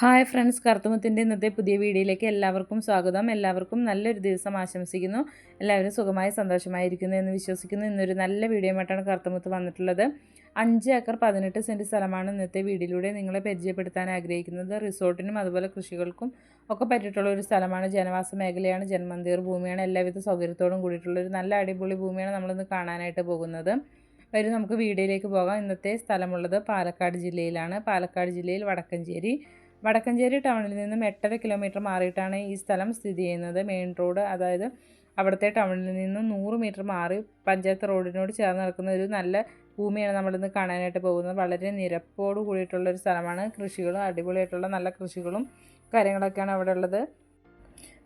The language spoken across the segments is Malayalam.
ഹായ് ഫ്രണ്ട്സ് കറുത്തുമുത്തിന്റെ ഇന്നത്തെ പുതിയ വീഡിയോയിലേക്ക് എല്ലാവർക്കും സ്വാഗതം. എല്ലാവർക്കും നല്ലൊരു ദിവസം ആശംസിക്കുന്നു. എല്ലാവരും സുഖമായി സന്തോഷമായിരിക്കുന്നു എന്ന് വിശ്വസിക്കുന്നു. ഇന്നൊരു നല്ല വീഡിയോയുമായിട്ടാണ് കറുത്തുമുത്ത് വന്നിട്ടുള്ളത്. അഞ്ച് ഏക്കർ പതിനെട്ട് സെന്റ് സ്ഥലമാണ് ഇന്നത്തെ വീഡിയോയിലൂടെ നിങ്ങളെ പരിചയപ്പെടുത്താൻ ആഗ്രഹിക്കുന്നത്. റിസോർട്ടിനും അതുപോലെ കൃഷികൾക്കും ഒക്കെ പറ്റിയിട്ടുള്ള ഒരു സ്ഥലമാണ്. ജനവാസ മേഖലയാണ് ജന്മന്തിർ ഭൂമിയാണ്. എല്ലാവിധ സൗകര്യത്തോടും കൂടിയിട്ടുള്ള ഒരു നല്ല അടിപൊളി ഭൂമിയാണ് നമ്മളിന്ന് കാണാനായിട്ട് പോകുന്നത്. വരും നമുക്ക് വീഡിയോയിലേക്ക് പോകാം. ഇന്നത്തെ സ്ഥലമുള്ളത് പാലക്കാട് ജില്ലയിലാണ്. പാലക്കാട് ജില്ലയിൽ വടക്കഞ്ചേരി വടക്കഞ്ചേരി ടൗണിൽ നിന്നും എട്ടര കിലോമീറ്റർ മാറിയിട്ടാണ് ഈ സ്ഥലം സ്ഥിതി ചെയ്യുന്നത്. മെയിൻ റോഡ് അതായത് അവിടുത്തെ ടൗണിൽ നിന്നും നൂറ് മീറ്റർ മാറി പഞ്ചായത്ത് റോഡിനോട് ചേർന്ന് നടക്കുന്ന ഒരു നല്ല ഭൂമിയാണ് നമ്മളിന്ന് കാണാനായിട്ട് പോകുന്നത്. വളരെ നിരപ്പോട് കൂടിയിട്ടുള്ള ഒരു സ്ഥലമാണ്. കൃഷികളും അടിപൊളിയായിട്ടുള്ള നല്ല കൃഷികളും കാര്യങ്ങളൊക്കെയാണ് അവിടെ ഉള്ളത്.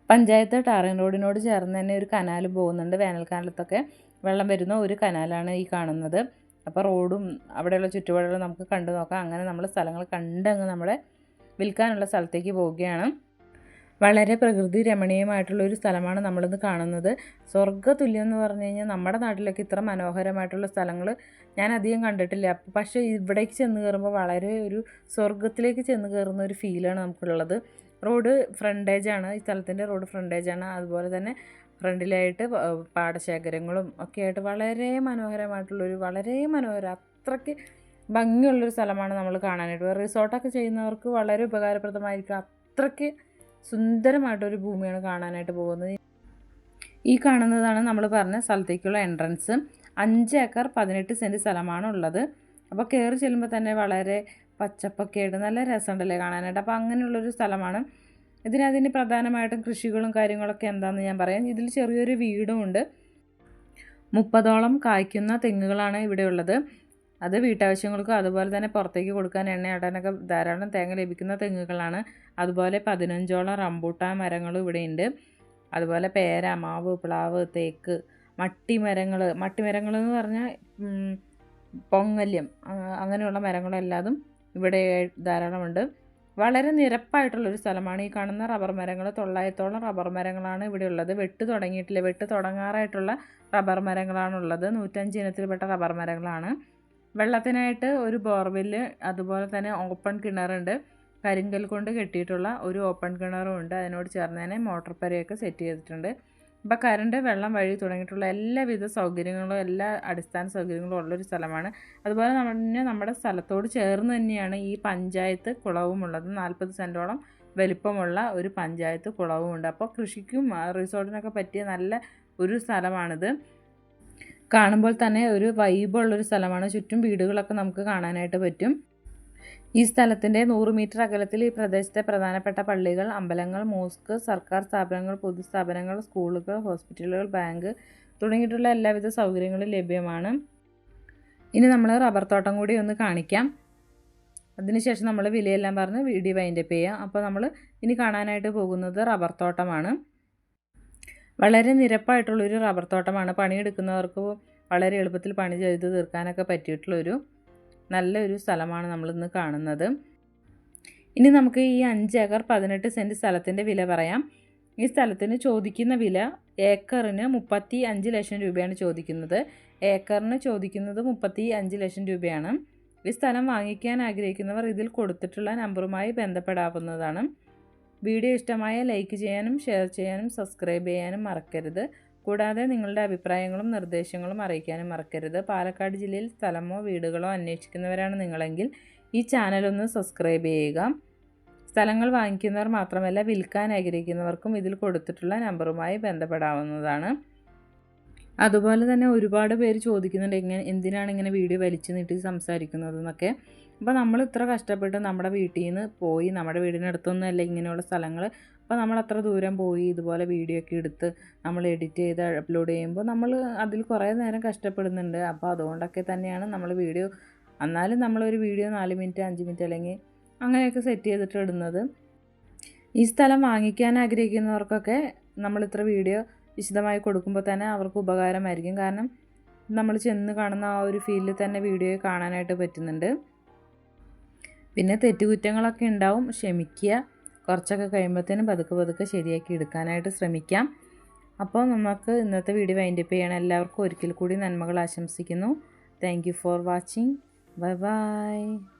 പഞ്ചായത്ത് ടാറിൻ റോഡിനോട് ചേർന്ന് തന്നെ ഒരു കനാൽ പോകുന്നുണ്ട്. വേനൽക്കാലത്തൊക്കെ വെള്ളം വരുന്ന ഒരു കനാലാണ് ഈ കാണുന്നത്. അപ്പോൾ റോഡും അവിടെയുള്ള ചുറ്റുപാടുകളും നമുക്ക് കണ്ടു നോക്കാം അങ്ങനെ നമ്മൾ സ്ഥലങ്ങൾ കണ്ടങ്ങ് നമ്മുടെ വിൽക്കാനുള്ള സ്ഥലത്തേക്ക് പോവുകയാണ്. വളരെ പ്രകൃതി രമണീയമായിട്ടുള്ള ഒരു സ്ഥലമാണ് നമ്മളിന്ന് കാണുന്നത്. സ്വർഗതുല്യം എന്ന് പറഞ്ഞു കഴിഞ്ഞാൽ നമ്മുടെ നാട്ടിലൊക്കെ ഇത്ര മനോഹരമായിട്ടുള്ള സ്ഥലങ്ങൾ ഞാൻ അധികം കണ്ടിട്ടില്ല. പക്ഷേ ഇവിടേക്ക് ചെന്ന് കയറുമ്പോൾ വളരെ ഒരു സ്വർഗത്തിലേക്ക് ചെന്ന് കയറുന്ന ഒരു ഫീലാണ് നമുക്കുള്ളത്. റോഡ് ഫ്രണ്ടേജാണ് ഈ സ്ഥലത്തിന്റെ റോഡ് ഫ്രണ്ടേജാണ് അതുപോലെ തന്നെ ഫ്രണ്ടിലായിട്ട് പാടശേഖരങ്ങളും ഒക്കെ ആയിട്ട് വളരെ മനോഹരമായിട്ടുള്ളൊരു വളരെ മനോഹര അത്രയ്ക്ക് ഭംഗിയുള്ളൊരു സ്ഥലമാണ് നമ്മൾ കാണാനായിട്ട്. റിസോർട്ടൊക്കെ ചെയ്യുന്നവർക്ക് വളരെ ഉപകാരപ്രദമായിരിക്കും. അത്രയ്ക്ക് സുന്ദരമായിട്ടൊരു ഭൂമിയാണ് കാണാനായിട്ട് പോകുന്നത്. ഈ കാണുന്നതാണ് നമ്മൾ പറഞ്ഞ സ്ഥലത്തേക്കുള്ള എൻട്രൻസ് അഞ്ച് ഏക്കർ പതിനെട്ട് സെന്റ് സ്ഥലമാണ് ഉള്ളത് അപ്പോൾ കയറി ചെല്ലുമ്പോൾ തന്നെ വളരെ പച്ചപ്പൊക്കെ ആയിട്ട് നല്ല രസമുണ്ടല്ലേ കാണാനായിട്ട്. അപ്പോൾ അങ്ങനെയുള്ളൊരു സ്ഥലമാണ്. ഇതിനതിന് പ്രധാനമായിട്ടും കൃഷികളും കാര്യങ്ങളൊക്കെ എന്താണെന്ന് ഞാൻ പറയാം. ഇതിൽ ചെറിയൊരു വീടും ഉണ്ട് മുപ്പതോളം കായ്ക്കുന്ന തെങ്ങുകളാണ് ഇവിടെ ഉള്ളത് അത് വീട്ടാവശ്യങ്ങൾക്കും അതുപോലെ തന്നെ പുറത്തേക്ക് കൊടുക്കാൻ എണ്ണയാടാനൊക്കെ ധാരാളം തേങ്ങ ലഭിക്കുന്ന തെങ്ങുകളാണ്. അതുപോലെ പതിനഞ്ചോളം റംബൂട്ടാൻ മരങ്ങളും ഇവിടെയുണ്ട്. അതുപോലെ പേര മാവ് പ്ലാവ് തേക്ക് മട്ടിമരങ്ങൾ. മട്ടിമരങ്ങൾ എന്ന് പറഞ്ഞാൽ പൊങ്ങല്യം അങ്ങനെയുള്ള മരങ്ങളെല്ലാതും ഇവിടെ ധാരാളമുണ്ട്. വളരെ നിരപ്പായിട്ടുള്ളൊരു സ്ഥലമാണ്. ഈ കാണുന്ന റബ്ബർ മരങ്ങൾ തൊള്ളായിരത്തോളം റബ്ബർ മരങ്ങളാണ് ഇവിടെ ഉള്ളത്. വെട്ട് തുടങ്ങിയിട്ടില്ല. വെട്ട് തുടങ്ങാറായിട്ടുള്ള റബ്ബർ മരങ്ങളാണുള്ളത്. നൂറ്റഞ്ച് ഇനത്തിൽപ്പെട്ട റബ്ബർ മരങ്ങളാണ്. വെള്ളത്തിനായിട്ട് ഒരു ബോർവെല്ല് അതുപോലെ തന്നെ ഓപ്പൺ കിണറുണ്ട്. കരിങ്കൽ കൊണ്ട് കെട്ടിയിട്ടുള്ള ഒരു ഓപ്പൺ കിണറും ഉണ്ട്. അതിനോട് ചേർന്ന് തന്നെ മോട്ടോർ പരയൊക്കെ സെറ്റ് ചെയ്തിട്ടുണ്ട്. ഇപ്പോൾ കറണ്ട് വെള്ളം വഴി തുടങ്ങിയിട്ടുള്ള എല്ലാവിധ സൗകര്യങ്ങളും എല്ലാ അടിസ്ഥാന സൗകര്യങ്ങളും ഉള്ളൊരു സ്ഥലമാണ്. അതുപോലെ തന്നെ നമ്മുടെ സ്ഥലത്തോട് ചേർന്ന് തന്നെയാണ് ഈ പഞ്ചായത്ത് കുളവുമുള്ളത് നാൽപ്പത് സെന്റോളം വലിപ്പമുള്ള ഒരു പഞ്ചായത്ത് കുളവുമുണ്ട് അപ്പോൾ കൃഷിക്കും റിസോർട്ടിനൊക്കെ പറ്റിയ നല്ല ഒരു സ്ഥലമാണിത്. കാണുമ്പോൾ തന്നെ ഒരു വൈബുള്ളൊരു സ്ഥലമാണ്. ചുറ്റും വീടുകളൊക്കെ നമുക്ക് കാണാനായിട്ട് പറ്റും. ഈ സ്ഥലത്തിന്റെ നൂറ് മീറ്റർ അകലത്തിൽ ഈ പ്രദേശത്തെ പ്രധാനപ്പെട്ട പള്ളികൾ അമ്പലങ്ങൾ മോസ്ക് സർക്കാർ സ്ഥാപനങ്ങൾ പൊതുസ്ഥാപനങ്ങൾ സ്കൂളുകൾ ഹോസ്പിറ്റലുകൾ ബാങ്ക് തുടങ്ങിയിട്ടുള്ള എല്ലാവിധ സൗകര്യങ്ങളും ലഭ്യമാണ്. ഇനി നമ്മൾ റബ്ബർ തോട്ടം കൂടി ഒന്ന് കാണിക്കാം. അതിനുശേഷം നമ്മൾ വിലയെല്ലാം പറഞ്ഞ് വീഡിയോ വൈൻഡപ്പ് ചെയ്യാം. അപ്പോൾ നമ്മൾ ഇനി കാണാനായിട്ട് പോകുന്നത് റബ്ബർ തോട്ടമാണ്. വളരെ നിരപ്പായിട്ടുള്ളൊരു റബ്ബർ തോട്ടമാണ്. പണിയെടുക്കുന്നവർക്ക് വളരെ എളുപ്പത്തിൽ പണി ചെയ്ത് തീർക്കാനൊക്കെ പറ്റിയിട്ടുള്ളൊരു നല്ലൊരു സ്ഥലമാണ് നമ്മളിന്ന് കാണുന്നത്. ഇനി നമുക്ക് ഈ അഞ്ച് ഏക്കർ പതിനെട്ട് സെന്റ് സ്ഥലത്തിന്റെ വില പറയാം. ഈ സ്ഥലത്തിന് ചോദിക്കുന്ന വില ഏക്കറിന് മുപ്പത്തി അഞ്ച് ലക്ഷം രൂപയാണ് ചോദിക്കുന്നത്. ഏക്കറിന് ചോദിക്കുന്നത് മുപ്പത്തി അഞ്ച് ലക്ഷം രൂപയാണ്. ഈ സ്ഥലം വാങ്ങിക്കാൻ ആഗ്രഹിക്കുന്നവർ ഇതിൽ കൊടുത്തിട്ടുള്ള നമ്പറുമായി ബന്ധപ്പെടാവുന്നതാണ്. വീഡിയോ ഇഷ്ടമായ ലൈക്ക് ചെയ്യാനും ഷെയർ ചെയ്യാനും സബ്സ്ക്രൈബ് ചെയ്യാനും മറക്കരുത്. കൂടാതെ നിങ്ങളുടെ അഭിപ്രായങ്ങളും നിർദ്ദേശങ്ങളും അറിയിക്കാനും മറക്കരുത്. പാലക്കാട് ജില്ലയിൽ സ്ഥലമോ വീടുകളോ അന്വേഷിക്കുന്നവരാണ് നിങ്ങളെങ്കിൽ ഈ ചാനലൊന്ന് സബ്സ്ക്രൈബ് ചെയ്യുക. സ്ഥലങ്ങൾ വാങ്ങിക്കുന്നവർ മാത്രമല്ല വിൽക്കാൻ ആഗ്രഹിക്കുന്നവർക്കും ഇതിൽ കൊടുത്തിട്ടുള്ള നമ്പറുമായി ബന്ധപ്പെടാവുന്നതാണ്. അതുപോലെ തന്നെ ഒരുപാട് പേര് ചോദിക്കുന്നുണ്ട് എങ്ങനെ എന്തിനാണ് ഇങ്ങനെ വീഡിയോ വലിച്ചു നീട്ടി സംസാരിക്കുന്നത്? എന്നൊക്കെ. അപ്പോൾ നമ്മൾ ഇത്ര കഷ്ടപ്പെട്ട് നമ്മുടെ വീട്ടിൽ നിന്ന് പോയി നമ്മുടെ വീടിനടുത്തൊന്നും അല്ല ഇങ്ങനെയുള്ള സ്ഥലങ്ങൾ അപ്പോൾ നമ്മൾ അത്ര ദൂരം പോയി ഇതുപോലെ വീഡിയോ ഒക്കെ എടുത്ത് നമ്മൾ എഡിറ്റ് ചെയ്ത് അപ്ലോഡ് ചെയ്യുമ്പോൾ നമ്മൾ അതിൽ കുറേ നേരം കഷ്ടപ്പെടുന്നുണ്ട്. അപ്പോൾ അതുകൊണ്ടൊക്കെ തന്നെയാണ് നമ്മൾ വീഡിയോ എന്നാലും നമ്മളൊരു വീഡിയോ നാല് മിനിറ്റ് അഞ്ച് മിനിറ്റ് അല്ലെങ്കിൽ അങ്ങനെയൊക്കെ സെറ്റ് ചെയ്തിട്ട് ഇടുന്നത്. ഈ സ്ഥലം വാങ്ങിക്കാൻ ആഗ്രഹിക്കുന്നവർക്കൊക്കെ നമ്മൾ ഇത്ര വീഡിയോ വിശദമായി കൊടുക്കുമ്പോൾ തന്നെ അവർക്ക് ഉപകാരമായിരിക്കും. കാരണം നമ്മൾ ചെന്ന് കാണുന്ന ആ ഒരു ഫീലിൽ തന്നെ വീഡിയോ കാണാനായിട്ട് പറ്റുന്നുണ്ട്. പിന്നെ തെറ്റുകുറ്റങ്ങളൊക്കെ ഉണ്ടാവും. ക്ഷമിക്കുക. കുറച്ചൊക്കെ കഴിയുമ്പോഴത്തേനും പതുക്കെ പതുക്കെ ശരിയാക്കി എടുക്കാനായിട്ട് ശ്രമിക്കാം. അപ്പോൾ നമുക്ക് ഇന്നത്തെ വീഡിയോ വൈൻഡപ്പ് ചെയ്യണം എല്ലാവർക്കും ഒരിക്കൽ കൂടി നന്മകൾ ആശംസിക്കുന്നു. Thank for watching bye bye